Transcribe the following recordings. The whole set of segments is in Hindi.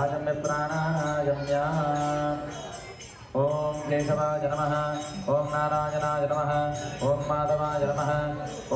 आजम्य प्राणानायम्य ॐ केशवाय नमः। ॐ नारायणाय नमः। ॐ माधवाय नमः।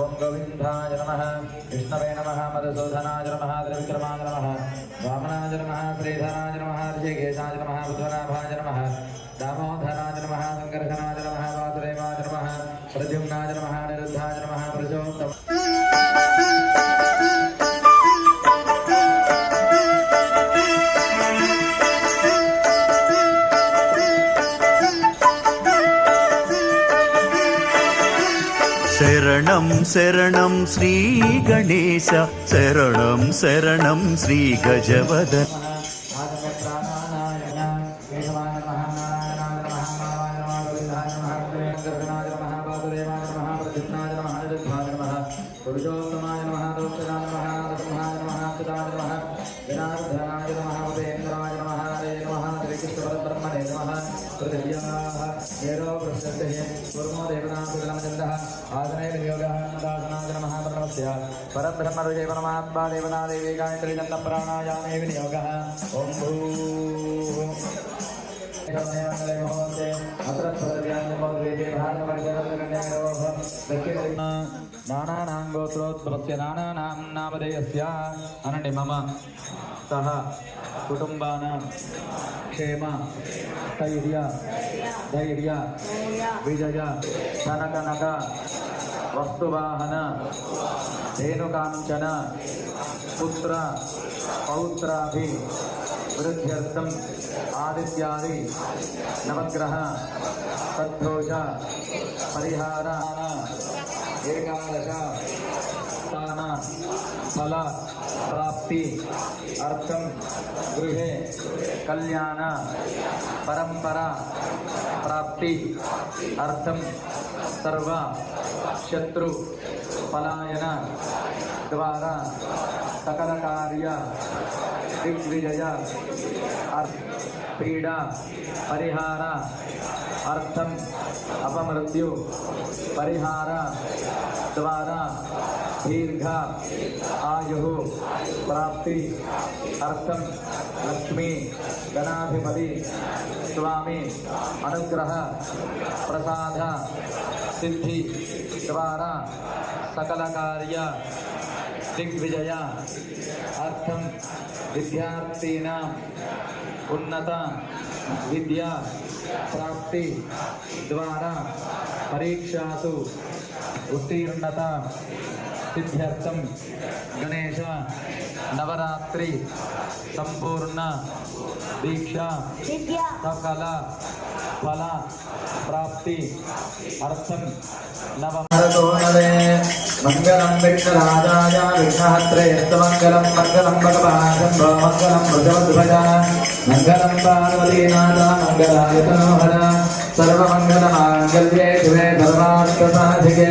ॐ गोविन्दाय नमः। विष्णवे नमः। मधुसूदनाय नमः। त्रिविक्रमाय नमः। वामनाय नमः। श्रीधराय नमः। ऋषिकेशाय नमः। बुधनाभाय नमः। दामोदराय नमः। सङ्कर्षणाय नमः। वासुदेवाय नमः। प्रद्युम्नाय नमः। निरुद्धाय नमः। प्रचोत्तम శరణం శరణం శ్రీ గణేశ శరణం శరణం శ్రీ గజవద పురుషోత్తమాయ నమః దోక్షరాయ నమః నరసింహాయ कृतव्याः एरो प्रसृतये कुर्मो देवतासुरमचन्दः आसने विनियोगः नन्दासनासनमहाप्रणवस्य परब्रह्मरुजे परमात्मा देवता देवी गायत्रीदन्तप्राणायामे विनियोगः ॐ भू నానానాం గోత్రోత్పలస్య నానానాం నామధేయస్య అనండి మమ సహ कुटुम्बानां क्षेम, धैर्य धैर्य, विजय, धनकनक, वस्तुवाहन धेनुकांचन पुत्र पौत्र वृद्ध्यर्थ आदि नवग्रह सदोष परिहार एकादश, स्थान, फल प्राप्ति अर्थम गृह, कल्याण, परंपरा, प्राप्ति अर्थम सर्व, शत्रु, पलायन, द्वारा सकल कार्य दिग्विजय पीड़ा परिहार अर्थम अपमृत्यु, परिहार, द्वारा दीर्घा आयु, प्राप्ति, अर्थ, लक्ष्मी, गणाधिपति, स्वामी, अनुग्रह, प्रसाद, सिद्धि द्वारा सकल कार्य दिग्विजय, अर्थ, विद्यार्थीना, उन्नत, विद्या, प्राप्ति द्वारा परीक्षा उत्तीर्णता सिद्ध्यर्थं गणेश नवरात्रि संपूर्ण दीक्षा सकल फल प्राप्ति अर्थं नव मङ्गलं विघ्नराजाय विघ्नहत्रेस्तमङ्गलं मङ्गलं भगवान् मङ्गलं भगवद्भज मङ्गलं पार्वतीनाथा मङ्गलाय तनोहर सर्वमङ्गलमाङ्गल्ये शिवे सर्वार्थसाधिके।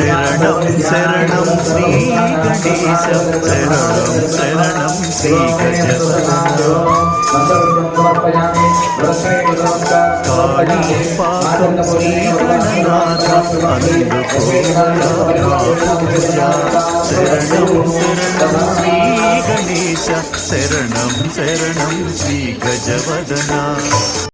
శరణం శరణం శ్రీ గణేశం శరణం శరణం శ్రీ గజవదన కాళీపాదం శ్రీ గణనాథ శరణం శరణం శ్రీ గణేశ శరణం శరణం శ్రీ